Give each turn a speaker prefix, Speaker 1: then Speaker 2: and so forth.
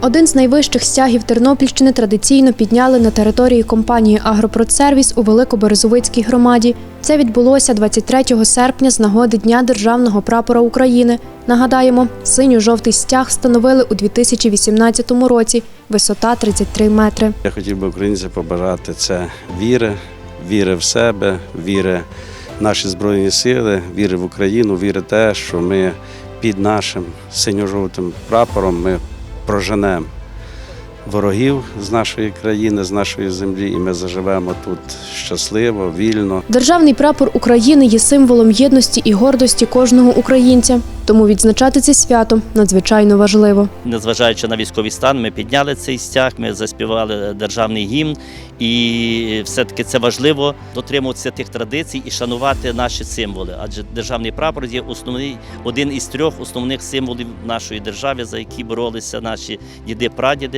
Speaker 1: Один з найвищих стягів Тернопільщини традиційно підняли на території компанії Агропродсервіс у Великоберезовицькій громаді. Це відбулося 23 серпня з нагоди Дня державного прапора України. Нагадаємо, синьо-жовтий стяг встановили у 2018 році. Висота 33 метри.
Speaker 2: Я хотів би українцям побажати це віри, віри в себе, віри в наші збройні сили, віри в Україну, віри в те, що ми під нашим синьо-жовтим прапором ми проженемо ворогів з нашої країни, з нашої землі, і ми заживемо тут щасливо, вільно.
Speaker 1: Державний прапор України є символом єдності і гордості кожного українця. Тому відзначати це свято надзвичайно важливо.
Speaker 3: Незважаючи на військовий стан, ми підняли цей стяг, ми заспівали державний гімн, і все-таки це важливо дотримуватися тих традицій і шанувати наші символи. Адже державний прапор є основний один із трьох основних символів нашої держави, за які боролися наші діди-прадіди.